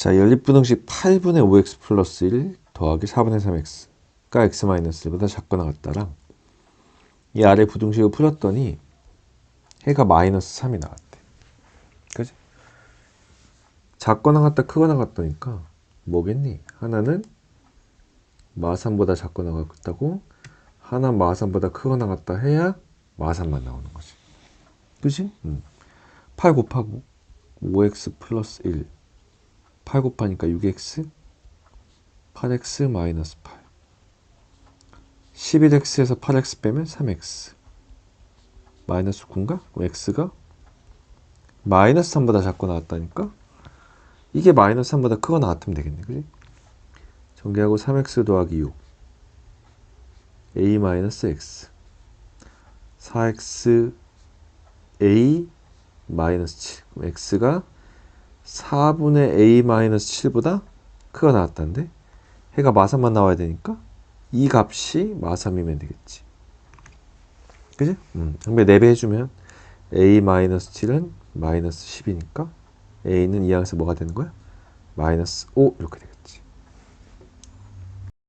자, 연립분응식 8분의 5x 플러스 1 더하기 4분의 3x가 x 마이너스 1보다 작거나 같다랑 이 아래 부등식을 풀었더니 해가 마이너스 3이 나왔대. 그지? 작거나 같다 크거나 같다니까 뭐겠니? 하나는 마산보다 작거나 같다고 하나 마산보다 크거나 같다 해야 마산만 나오는 거지. 그지? 음. 8 곱하고 5x 플러스 1 8 곱하니까 6x 8x 마이너스 8 11x에서 8x 빼면 3x 마이너스 9인가? 그럼 x가? 마이너스 3보다 작고 나왔다니까? 이게 마이너스 3보다 크거 나왔으면 되겠네 그지? 전개하고 3x 더하기 6 a 마이너스 x. 4x a 마이너스 7 그럼 x가 4분의 a 마이너스 7보다 크가 나왔다는데 해가 마삼만 나와야 되니까 이 값이 마삼이면 되겠지 그지? 음, 정배 4배 해주면 a 마이너스 7은 마이너스 10이니까 a는 이 항에서 뭐가 되는 거야? 마이너스 5 이렇게 되겠지